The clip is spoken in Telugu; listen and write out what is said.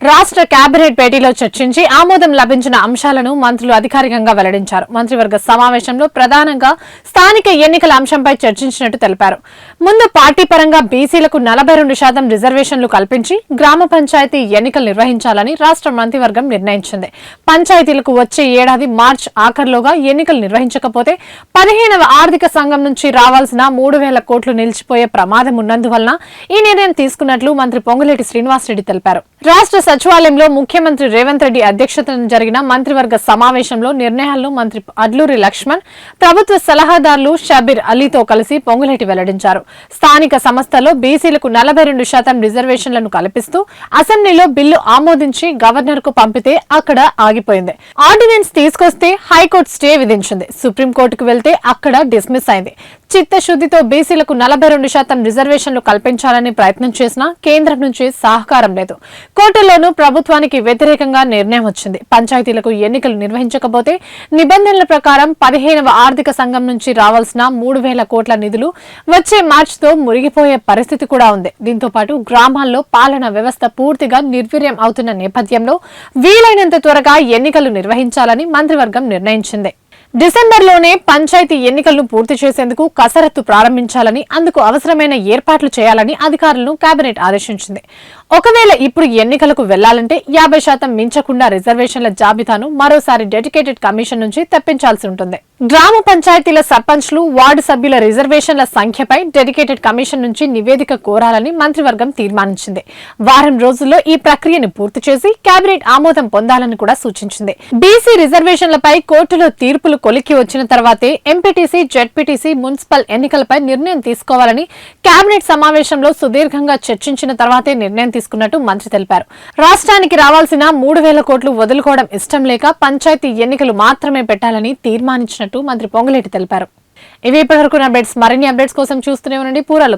రాష్ట్ర కేబినెట్ భేటీలో చర్చించి ఆమోదం లభించిన అంశాలను మంత్రులు అధికారికంగా వెల్లడించారు. మంత్రివర్గ సమావేశంలో ప్రధానంగా స్థానిక ఎన్నికల అంశంపై చర్చించినట్టు తెలిపారు. ముందు పార్టీ పరంగా బీసీలకు నలభై రెండు శాతం రిజర్వేషన్లు కల్పించి గ్రామ పంచాయతీ ఎన్నికలు నిర్వహించాలని రాష్ట్ర మంత్రివర్గం నిర్ణయించింది. పంచాయతీలకు వచ్చే ఏడాది మార్చి ఆఖరులోగా ఎన్నికలు నిర్వహించకపోతే పదిహేనవ ఆర్థిక సంఘం నుంచి రావాల్సిన మూడు వేల కోట్లు నిలిచిపోయే ప్రమాదం ఉన్నందువలన ఈ నిర్ణయం తీసుకున్నట్లు మంత్రి పొంగులేటి శ్రీనివాసరెడ్డి తెలిపారు. రాష్ట్ర సచివాలయంలో ముఖ్యమంత్రి రేవంత్ రెడ్డి అధ్యక్షతన జరిగిన మంత్రివర్గ సమావేశంలో నిర్ణయాలను మంత్రి అడ్లూరి లక్ష్మణ్ ప్రభుత్వ సలహాదారులు షబీర్ అలీతో కలిసి పొంగులేటి వెల్లడించారు. స్థానిక సంస్థలో బీసీలకు నలభై రెండు శాతం రిజర్వేషన్లను కల్పిస్తూ అసెంబ్లీలో బిల్లు ఆమోదించి గవర్నర్కు పంపితే అక్కడ ఆగిపోయింది. ఆర్డినెన్స్ తీసుకొస్తే హైకోర్టు స్టే విధించింది. సుప్రీంకోర్టుకు వెళ్తే అక్కడ డిస్మిస్ అయింది. చిత్తశుద్దితో బీసీలకు నలభై రెండు శాతం రిజర్వేషన్లు కల్పించాలని ప్రయత్నం చేసినా కేంద్రం నుంచి సహకారం లేదు. కోర్టుల్లోనూ ప్రభుత్వానికి వ్యతిరేకంగా నిర్ణయం వచ్చింది. పంచాయతీలకు ఎన్నికలు నిర్వహించకపోతే నిబంధనల ప్రకారం పదిహేనవ ఆర్థిక సంఘం నుంచి రావాల్సిన మూడు వేల కోట్ల నిధులు వచ్చే మార్చితో మురిగిపోయే పరిస్థితి కూడా ఉంది. దీంతో పాటు గ్రామాల్లో పాలన వ్యవస్థ పూర్తిగా నిర్వీర్యం అవుతున్న నేపథ్యంలో వీలైనంత త్వరగా ఎన్నికలు నిర్వహించాలని మంత్రివర్గం నిర్ణయించింది. డిసెంబర్లోనే పంచాయతీ ఎన్నికలను పూర్తి చేసేందుకు కసరత్తు ప్రారంభించాలని అందుకు అవసరమైన ఏర్పాట్లు చేయాలని అధికారులను కేబినెట్ ఆదేశించింది. ఒకవేళ ఇప్పుడు ఎన్నికలకు వెళ్ళాలంటే యాభై శాతం మించకుండా రిజర్వేషన్ల జాబితాను మరోసారి డెడికేటెడ్ కమిషన్ నుంచి తెప్పించాల్సి ఉంటుంది. గ్రామ పంచాయతీల సర్పంచ్లు వార్డు సభ్యుల రిజర్వేషన్ల సంఖ్యపై డెడికేటెడ్ కమిషన్ నుంచి నివేదిక కోరాలని మంత్రివర్గం తీర్మానించింది. వారం రోజుల్లో ఈ ప్రక్రియను పూర్తి చేసి కేబినెట్ ఆమోదం పొందాలని కూడా సూచించింది. బీసీ రిజర్వేషన్లపై కోర్టులో తీర్పులు కొలిక్కి వచ్చిన తర్వాతే ఎంపీటీసీ జెడ్పీటీసీ మున్సిపల్ ఎన్నికలపై నిర్ణయం తీసుకోవాలని కేబినెట్ సమావేశంలో సుదీర్ఘంగా చర్చించిన తర్వాతే నిర్ణయం తీసుకున్నట్టు మంత్రి తెలిపారు. రాష్ట్రానికి రావాల్సిన మూడు వేల కోట్లు వదులుకోవడం ఇష్టం లేక పంచాయతీ ఎన్నికలు మాత్రమే పెట్టాలని తీర్మానించినట్టు మంత్రి పొంగులేటి తెలిపారు. ఇవి ఇప్పటివరకు అప్డేట్స్. మరిన్ని అప్డేట్స్ కోసం చూస్తూనే ఉండండి. పూరా